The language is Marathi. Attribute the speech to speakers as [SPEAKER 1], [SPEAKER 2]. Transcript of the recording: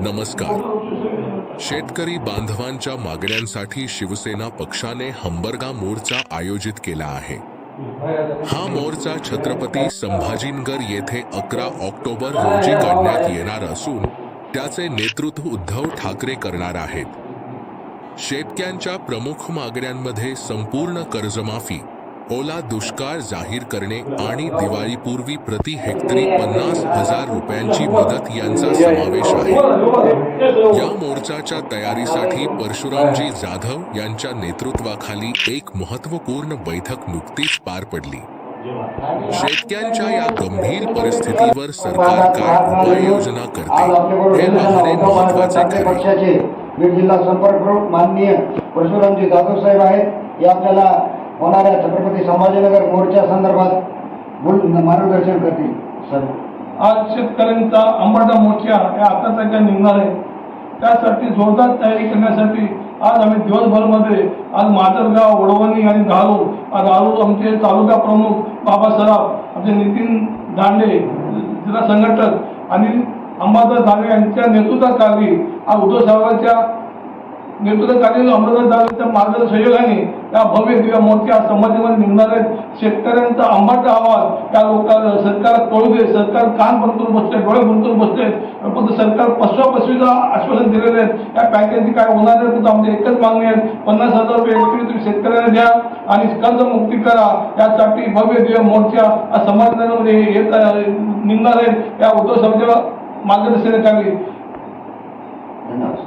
[SPEAKER 1] नमस्कार. शेतकरी बांधवांच्या मागण्यांसाठी शिवसेना पक्षाने हंबरगा मोर्चा आयोजित केला आहे. हा मोर्चा छत्रपती संभाजीनगर येथे अकरा ऑक्टोबर रोजी काढण्यात येणार असून त्याचे नेतृत्व उद्धव ठाकरे करणार आहेत. शेतकऱ्यांच्या प्रमुख मागण्यांमध्ये संपूर्ण कर्जमाफी ओला दुष्काळ जाहीर करणे आणि दिवाळीपूर्वी प्रति हेक्टरी पन्नास हजार रुपयांची मदत यांचा समावेश आहे. या मोर्चाच्या तयारीसाठी परशुरामजी जाधव यांच्या नेतृत्वाखाली एक महत्त्वपूर्ण बैठक नुकतीच पार पडली. शेतकऱ्यांच्या या गंभीर परिस्थितीवर सरकार काय उपाययोजना करते हे पाहणे
[SPEAKER 2] महत्त्वाचे
[SPEAKER 1] ठरेल.
[SPEAKER 2] बीड जिल्हा संपर्क प्रमुख माननीय परशुरामजी जाधव साहेब आहेत. हे आपल्याला होणाऱ्या छत्रपती संभाजीनगर मोर्चा संदर्भात बोल मार्गदर्शन करतील सर.
[SPEAKER 3] आज शेतकऱ्यांचा अंबाडा मोर्चा हे आता त्यांच्या निघणार आहे. त्यासाठी जोरदार तयारी करण्यासाठी आज आम्ही दिवसभरमध्ये आज माजलगाव वडवणी आणि धारू आज धारूर आमचे तालुका प्रमुख बाबा सराफ आमचे नितीन दांडे जिल्हा संघटक आणि अंबादास दानवे यांच्या नेतृत्वाखाली आज उद्धव साहेबांच्या नेतृत्वाखालील अंबादास दानवेच्या मार्गदर्शन सहयोगाने या भव्य दिव्या मोर्चा संभाजीमध्ये निघणार आहेत शेतकऱ्यांचा अंबाटा आवाज त्या लोकांना सरकार कळू दे सरकार कान बनतून बसते डोळे बनतून बसते बसले सरकार पशवा पशवीचा आश्वासन दिलेले आहेत या पॅकेजची काय होणार नाही तर आमची एकच मागणी आहे. पन्नास हजार रुपये हेक्टरी तुम्ही शेतकऱ्यांना द्या आणि कर्जमुक्ती करा. यासाठी भव्य दिव्य मोर्चा आज येत निघणार आहेत या उद्धव साहेबांच्या मार्गदर्शनाखाली.
[SPEAKER 2] धन्यवाद.